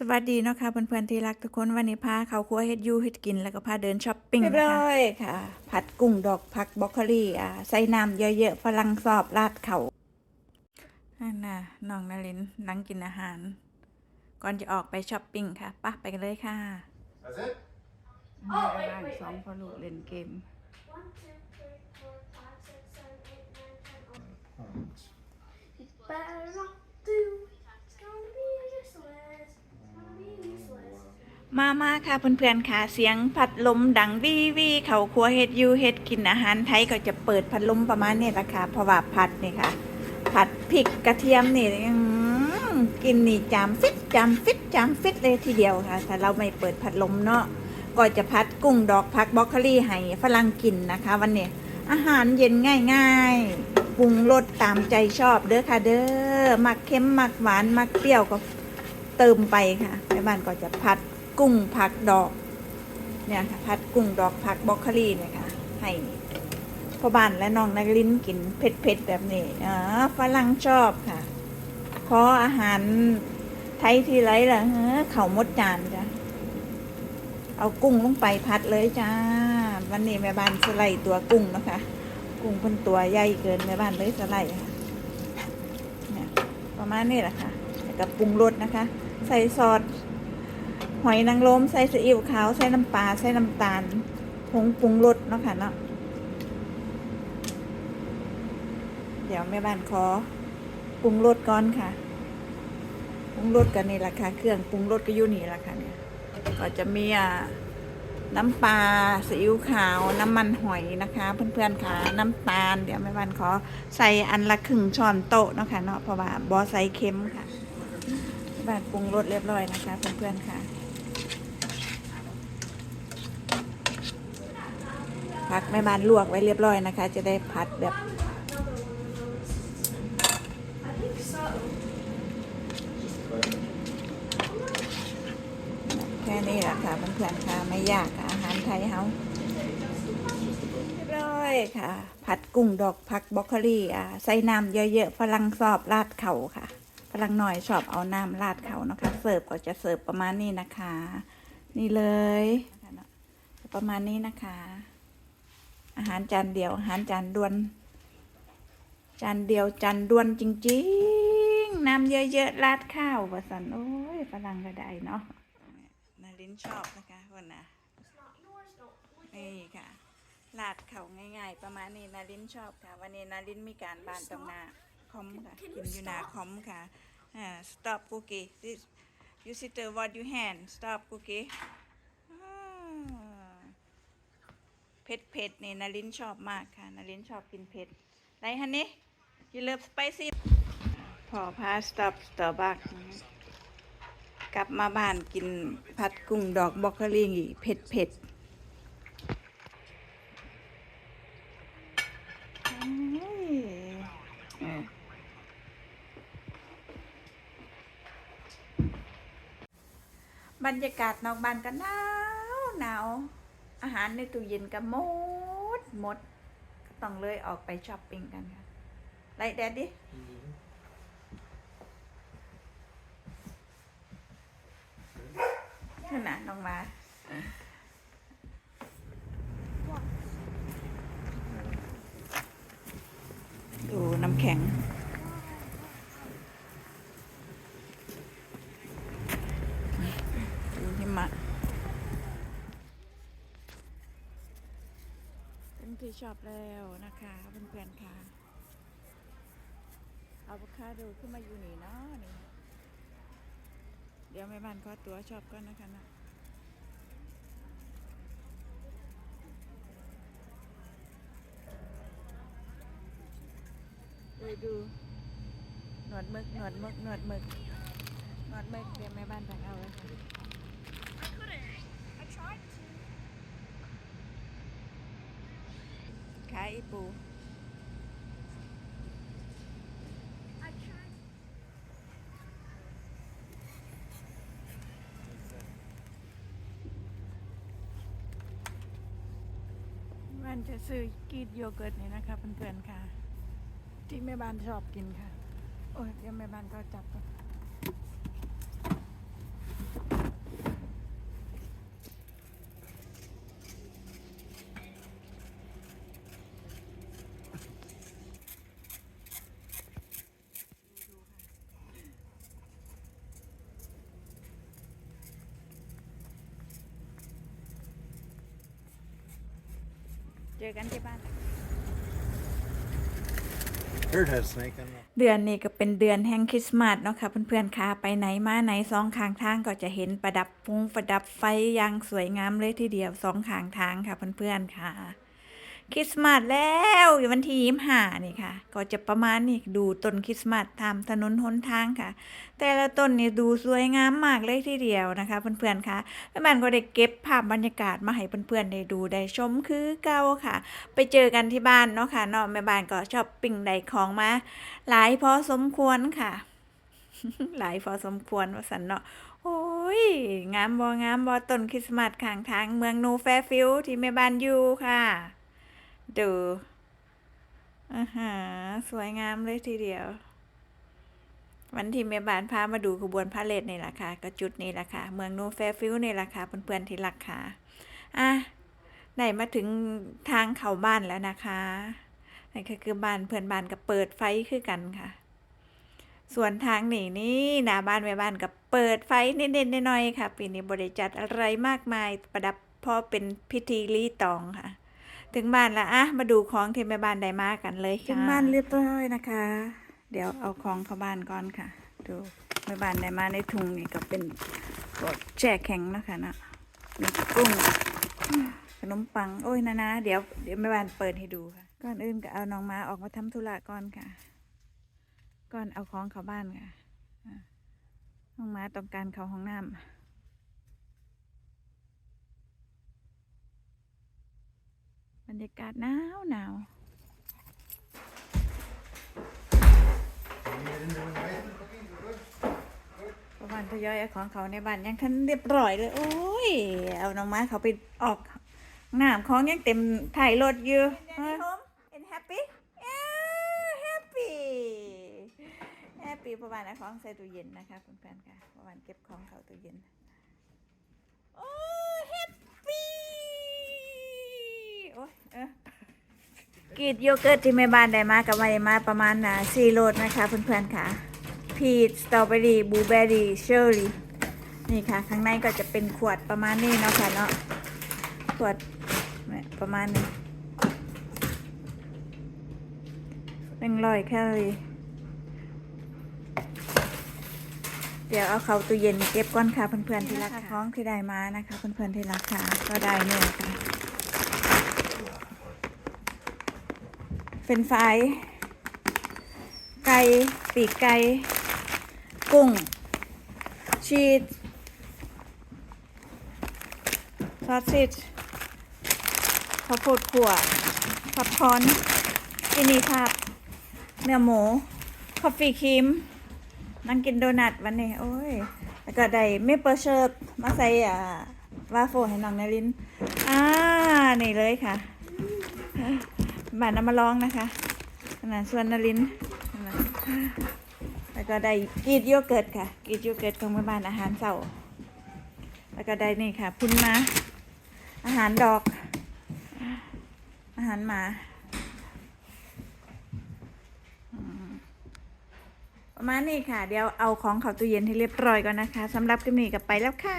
สวัสดีเนาะค่ะเพื่อนๆที่รักทุกคนวันนี้พาเขาครัวเฮ็ดอยูเฮ็ดกินแล้วก็พาเดินช้อปปิ้งเรียบร้อยค่ะ ผัดกุ้งดอกผักบรอกโคลีอ่าใส่น้ำเยอะๆฝรั่งสอบราดเขานั่นน่ะน้องนารินนั่งกินอาหาร ก่อนจะออกไปช้อปปิ้งค่ะปะไปกันเลยค่ะ That's it? แม่บ้านสองพ่อลูกเล่นเกม One, มามาค่ะเพื่อนๆค่ะเสียงพัดลมดังวีวีเขาครัวเฮ็ดยูเฮ็ดกินอาหารไทยก็จะเปิดพัดลมประมาณนี้ละค่ะเพราะว่าผัดนี่ค่ะ ผัดพริกกระเทียมนี่อื้อหือกินนี่จามฟิตจามฟิตจามฟิตเลยทีเดียวค่ะ ถ้าเราไม่เปิดพัดลมเนาะก็จะพัดกุ้งดอกผักบรอกโคลีให้ฝรั่งกินนะคะ วันนี้อาหารเย็นง่ายๆปรุงรสตามใจชอบเด้อค่ะ เด้อมักเค็มมักหวานมักเปรี้ยวก็เติมไปค่ะแม่บ้านก็จะพัด กุ้งผักดอกเนี่ยค่ะพัดกุ้งดอกผักบรอกโคลีเนี่ยค่ะให้พ่อบ้านและน้องนักลิ้นกินเผ็ดๆแบบนี้อ๋อฝรั่งชอบค่ะเพราะอาหารไทยที่ไรล่ะเฮ้เขามดจานจ้ะเอากุ้งลงไปพัดเลยจ้า วันนี้แม่บ้านสไลด์ตัวกุ้งนะคะ กุ้งเพิ่นตัวใหญ่เกินแม่บ้านเลยสไลด์ค่ะเนี่ยประมาณนี้แหละค่ะแล้วกับปรุงรสนะคะ ใส่ซอส หอยนางรมใส่ซีอิ๊วขาวใส่น้ำปลาใส่น้ำตาลผงปรุงรสเนาะค่ะเนาะเดี๋ยวแม่บ้านขอปรุงรสก่อนค่ะปรุงรสกันนี่แหละค่ะเครื่องปรุงรสก็อยู่นี่แหละค่ะเนี่ยก็จะมีอะน้ำปลาซีอิ๊วขาวน้ำมันหอยนะคะ เพื่อนๆค่ะน้ำตาล เดี๋ยวแม่วันขอใส่อันละครึ่งช้อนโต๊ะเนาะคะเนาะเพราะว่าบอใส่เค็มค่ะแม่บ้านปรุงรสเรียบร้อยนะคะ เพื่อนๆค่ะ ผักแม่บ้านลวกไว้เรียบร้อยนะคะ จะได้ผัดแบบแค่นี้แหละค่ะเพื่อนๆค่ะไม่ยากอาหารไทยเฮาเรียบร้อยค่ะ ผัดกุ้งดอกผักบรอกโคลีอ่าใส่น้ำเยอะๆฝรั่งชอบราดเข่าค่ะฝรั่งหน่อยชอบเอาน้ำราดเขานะคะ เสิร์ฟก็จะเสิร์ฟประมาณนี้นะคะ นี่เลย ประมาณนี้นะคะ อาหารจานเดียว อาหารจานด่วน จานเดียวจานด่วนจริงๆ น้ำเยอะๆราดข้าวประสันโอ้ยฝรั่งก็ได้เนาะนารินชอบนะคะคนนะ It's not yours, don't lick นี่ค่ะลาดเขาง่าย ๆ ประมาณนี้นารินชอบค่ะ วันนี้นารินมีการบ้านตรงหน้าคอมค่ะกินอยู่หน้าคอมค่ะอ่า stop cookie this you sit there what you hand stop cookie อ่า เผ็ดเผ็ดนี่นารินชอบมากค่ะนารินชอบกินเผ็ดไรฮันนี่ you love spicy พอพา stop stop บักกลับมาบ้านกินผัดกุ้งดอกบอกโคลีเผ็ดเผ็ดบรรยากาศนอกบ้านก็หนาวหนา อาหารในตู้เย็นก็หมดหมดก็ต้องเลยออกไปช้อปปิ้งกันค่ะไรแดดดิขนาดลงมา ดูน้ำแข็ง ดูหิมะ ที่ชอบแล้วนะคะเพื่อนๆค่ะเอะโวคาโดขึ้นมาอยู่นี่เนาะนี่ เดี๋ยวแม่บ้านขอตัวชอบก่อนนะคะนะดูดูหนวดมึกหนวดมึกหนวดมึกหนวดมึกเดี๋ยวแม่บ้านตักเอาเลยค่ะ อีปู I tried. บ้านจะซื้อกีดโยเกิร์ตนี่นะคะเพื่อนๆค่ะ ที่แม่บ้านชอบกินค่ะ โอ้ยเดี๋ยวแม่บ้านก็จับก่อน อกันที่บ้าน Heard had snake in the เดือนนี้ก็เป็นเดือนแห่งคริสต์มาสเนาะค่ะเพื่อนๆค่ะไปไหนมาไหนสองข้างทางก็จะเห็นประดับพุงประดับไฟอย่างสวยงามเลยทีเดียวสองข้างทางค่ะเพื่อนๆค่ะ คริสต์มาสแล้วอยู่วันที่ยี่ห้านี่ค่ะ ก็จะประมาณนี้ดูต้นคริสต์มาสตามถนนหนทางค่ะ แต่ละต้นนี่ดูสวยงามมากเลยทีเดียวนะคะเพื่อนๆค่ะแม่บ้านก็ได้เก็บภาพบรรยากาศมาให้เพื่อนๆได้ดูได้ชมคือเก่าค่ะ ไปเจอกันที่บ้านเนาะค่ะเนาะแม่บ้านก็ชอบปิ้งได้ของมาหลายพอสมควรค่ะ หลายพอสมควรว่าสันเนาะโอ้ย งามบองามบอต้นคริสต์มาสข้างทางเมืองโนแฟฟิลที่แม่บ้านอยู่ค่ะ ดูอาหาสวยงามเลยทีเดียว วันที่แม่บ้านพามาดูขบวนพาเลทนี่แหละค่ะก็จุดนี้แหละค่ะ เมืองโนแฟฟิลนี่แหละค่ะเพื่อนๆที่รักค่ะอะได้มาถึงทางเข้าบ้านแล้วนะคะนั่นก็คือบ้านเพื่อนบ้านก็เปิดไฟคือกันค่ะ ส่วนทางหนีนี่หน้าบ้านแม่บ้านก็เปิดไฟเน้นๆน้อยๆค่ะ ปีนี้บริจัดอะไรมากมายประดับพอเป็นพิธีรีตองค่ะ ถึงบ้านแล้วอะมาดูของที่แม่บ้านได้มากันเลยค่ะถึงบ้านเรียบร้อยนะคะ เดี๋ยวเอาของเข้าบ้านก่อนค่ะ ดูแม่บ้านได้มาในถุงนี่ก็เป็นพวกแช่แข็งนะคะนะมีกุ้งขนมปังโอ้ยนะนะเดี๋ยวเดี๋ยวแม่บ้านเปิดให้ดูค่ะก่อนอื่นก็เอาน้องมาออกมาทำธุระก่อนค่ะ ก่อนเอาของเข้าบ้านค่ะอะน้องมาต้องการเข้าห้องน้ำ รรยากาศหนาวหนาวประมาณทยอยเอาของเขาในบ้านยังทันเรียบร้อยเลย โอ้ย เอาน้องม้าเขาไปออกน้ำของยังเต็มถ่ายรถอยู่ home and happy yeah happy happy ประมาณเอาของใส่ตู้เย็นนะคะเพื่อนๆค่ะประมาณเก็บของเขาตู้เย็น โอ้ happy โอ้ยเออกรีดโยเกิร์ตที่แม่บ้านได้มากับมาได้มาประมาณน่ะสี่โลดนะคะเพื่อนๆค่ะ พีชสตรอเบอรี่บลูเบอรี่เชอร์รี่นี่ค่ะ ข้างในก็จะเป็นขวดประมาณนี้เนาะค่ะเนาะขวดประมาณนี้หนึ่งร้อยแคลอรี่เดี๋ยวเอาเข้าตู้เย็นเก็บก่อนค่ะเพื่อนๆที่รักค่ะของที่ได้มานะคะเพื่อนๆที่รักค่ะก็ได้เนี่ยค่ะ เป็นไฟรายไก่ปีกไก่กุ้ง ชีสซอสซิสข้าวโพดขั่วผักคอนกินีผับเนื้อหมูคอฟฟี่ครีมนั่งกินโดนัทวันนี้ โอ้ย แล้วก็ได้เมเปิลเชิร์มาใส่อ่าวาโฟให้น้องนาริน อ่า นี่เลยค่ะ บ้านนำมาลองนะคะขนาดส่วนนรินแล้วก็ได้กีดโยเกิร์ตค่ะ กีดโยเกิร์ตของแม่บ้านอาหารเสาร์แล้วก็ได้นี่ค่ะพุนมาอาหารดอก อาหารหมาประมาณนี้ค่ะ เดี๋ยวเอาของเข้าตู้เย็นให้เรียบร้อยก่อนนะคะสำหรับคลิปนี้ก็ไปแล้วค่ะ